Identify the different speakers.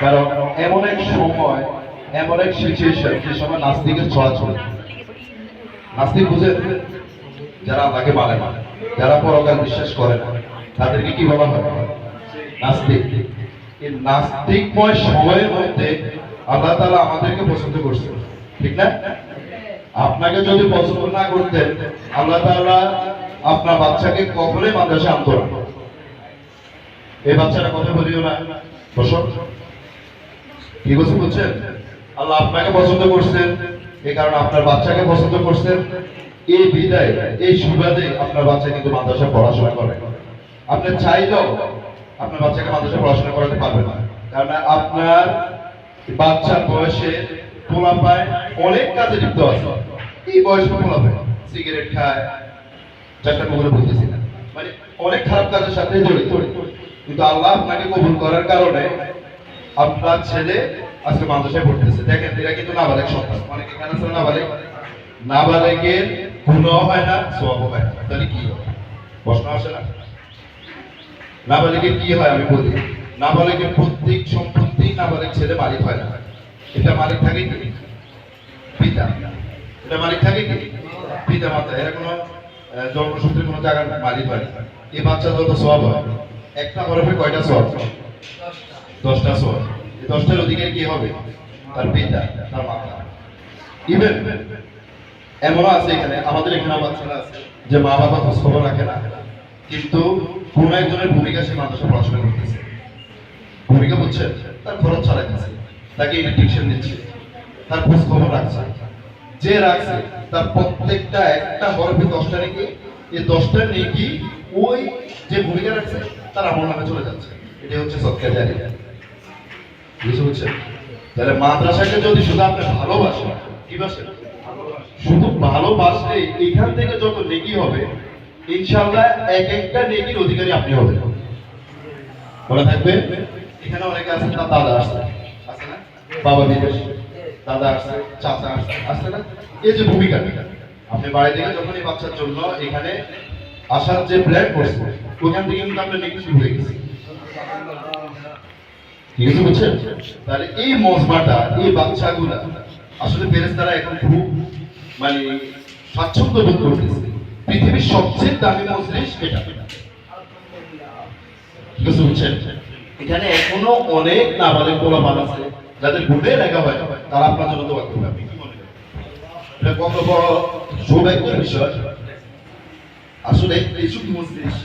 Speaker 1: কারণ এমন এক সময়, এমন এক সিচুয়েশন যে সময় নাস্তিকের নাস্তিক বুঝে যারা মানে না, যারা বিশ্বাস করে না, তাদেরকে কি বলা হয়? নাস্তিক। নাস্তিকময় সময়ের মধ্যে আল্লাহ তাআলা আমাদেরকে পছন্দ করছে। ঠিক না? আপনাকে যদি পছন্দ না করতেন, আল্লাহ তাআলা আপনার বাচ্চাকে কখনোই মাদ্রাসা আনতো না। এই বাচ্চাটা কথা বলিও না। বসো। কি বলছে বুঝছেন আল্লাহ আপনাকে পছন্দ করছেন। এই কারণে আপনার বাচ্চাকে পছন্দ করছেন। এই বিদায়, এই সুবাদে আপনার বাচ্চা কিন্তু মাদ্রাসা পড়াশোনা করে। আপনি চাইলেও আপনার বাচ্চাকে মাদ্রাসা পড়াশোনা করাতে পারবেন না। কারণ আপনার বাচ্চার বয়সে পোলাপায় অনেক কাজে লিপ্ত আছে। এই বয়সে পোলাপায়? সিগারেট খায়। চারটা পুকুরে বলতেছি না। মানে অনেক খারাপ কাজের সাথে জড়িত। কিন্তু আল্লাহ আপনাকে কবুল করার কারণে আপনার ছেলে আজকে মাদ্রাসায় পড়তেছে। দেখেন, এরা কিন্তু সন্তান। অনেকে গুণও হয় না সবও হয় তাহলে কি হয়? প্রশ্ন আসে না? নাবালিকের কি হয় আমি বলি। প্রত্যেক সম্পত্তি নাবালিক ছেলে মালিক হয় না। এটা মালিক থাকে কি? পিতা। এটা মালিক থাকে কি? পিতা, মাতা। এরা কোনো জন্মসূত্রে কোনো জায়গার মালিক হয় এই বাচ্চা যত সব হয়। একটা বরফে কয়টা সব দশটা। সব এই দশটার অধিকারী কি হবে? তার পিতা তার মাতা। ইভেন এমনও আছে এখানে আমাদের এখানে বাচ্চারা আছে যে মা বাবা খোঁজ খবর রাখে না কিন্তু কোন একজনের ভূমিকা সে মাদ্রাসা পড়াশোনা করতেছে। ভূমিকা বুঝছেন তার খরচ চালাইতেছে। তাকে ইলেকট্রিশিয়ান দিচ্ছে। তার খোঁজ খবর রাখছে। যে রাখছে তার প্রত্যেকটা একটা বরফে দশটা নাকি এই দশটা নেকি ওই যে ভূমিকা রাখছে তার আমল নামে চলে যাচ্ছে। এটা হচ্ছে সৎকার জারি। বুঝতে বুঝছেন তাহলে মাদ্রাসাকে যদি শুধু আপনি ভালোবাসেন, কি বাসেন শুধু ভালোবাসলে এখান থেকে যত নেকি হবে, ইনশাআল্লাহ এক একটা নেকির অধিকারী আপনি হবেন। মনে থাকবে? এখানে অনেকে আছেন তার দাদা আসছে। আছে না? বাবা বিদেশ। দাদা আসছে, চাচা আসছে। আসছে না? এই যে ভূমিকা। আপনি বাড়ি থেকে যখন এই বাচ্চার জন্য এখানে আসার যে প্ল্যান করছে, ওখান থেকে কিন্তু নেকি শুরু হয়ে গেছে। ঠিক আছে বুঝছেন? তাহলে এই মজমাটা এই বাচ্চাগুলা, আসলে এখন খুব মানে স্বাচ্ছন্দ্য বোধ করতেছে। পৃথিবীর সবচেয়ে দামি মজলিস এটা। ঠিক আছে বুঝছেন? এখানে এখনও অনেক নাবালেক পোলাপান আছে, যাদের গুণে লেখা হয়, তারা আপনার জন্য দোয়া করবে। এটা কত বড় সৌভাগ্যের বিষয়। আসলে এইসব মজলিস